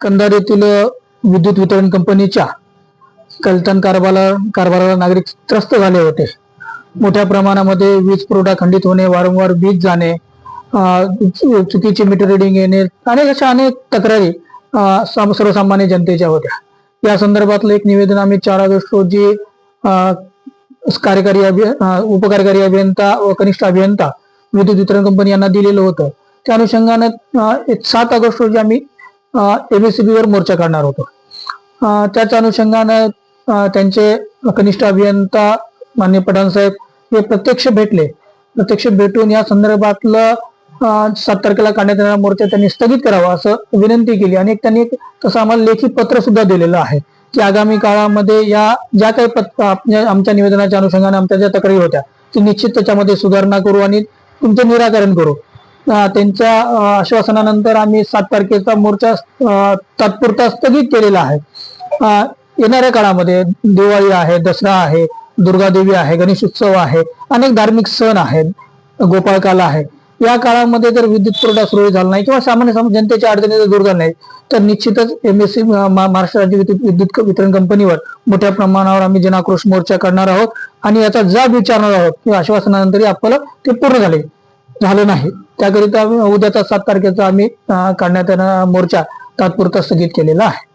कंधार येथील विद्युत वितरण कंपनीच्या कलतन कारभाराला कारभाराला नागरिक त्रस्त झाले होते. मोठ्या प्रमाणामध्ये वीज पुरवठा खंडित होणे वारंवार वीज जाणे चुकीचे मीटर रिडिंग येणे अनेक अशा अनेक तक्रारी साम- सर्वसामान्य जनतेच्या होत्या. या संदर्भातलं एक निवेदन आम्ही चार ऑगस्ट रोजी कार्यकारी अभि उपकार्यकारी अभियंता व कनिष्ठ अभियंता विद्युत वितरण कंपनी यांना दिलेलं होतं. त्या अनुषंगाने सात ऑगस्ट रोजी आम्ही एबीसीबी वर मोर्चा काढणार होतो. त्याच अनुषंगानं त्यांचे कनिष्ठ अभियंता मान्य पठाण साहेब हे प्रत्यक्ष भेटले. प्रत्यक्ष भेटून या संदर्भातलं सात तारखेला काढण्यात येणारा मोर्चा त्यांनी स्थगित करावा असं विनंती केली. आणि त्यांनी तसं आम्हाला लेखी पत्र सुद्धा दिलेलं आहे की आगामी काळामध्ये या ज्या काही आमच्या निवेदनाच्या अनुषंगाने आमच्या ज्या तक्रारी होत्या ती निश्चित त्याच्यामध्ये सुधारणा करू आणि तुमचं निराकरण करू. त्यांच्या आश्वासनानंतर आम्ही सात तारखेचा मोर्चा तात्पुरता स्थगित केलेला आहे. येणाऱ्या काळामध्ये दिवाळी आहे दसरा आहे दुर्गादेवी आहे गणेश उत्सव आहे अनेक धार्मिक सण आहेत गोपाळकाला आहे. या काळामध्ये जर विद्युत पुरवठा सुरळीत झाला नाही किंवा सामान्य सम- जनतेच्या अडचणी जर दूर झाल्या नाही तर निश्चितच एमएससी महाराष्ट्र राज्य विद्युत विद्युत वितरण कंपनीवर मोठ्या प्रमाणावर आम्ही जनाक्रोश मोर्चा करणार आहोत आणि याचा जाब विचारणार आहोत की आश्वासनानंतरही आपल्याला ते पूर्ण झाले. झालं नाही. त्याकरिता आम्ही उद्याचा सात तारखेचा आम्ही काढण्यात येणारा मोर्चा तात्पुरता स्थगित केलेला आहे.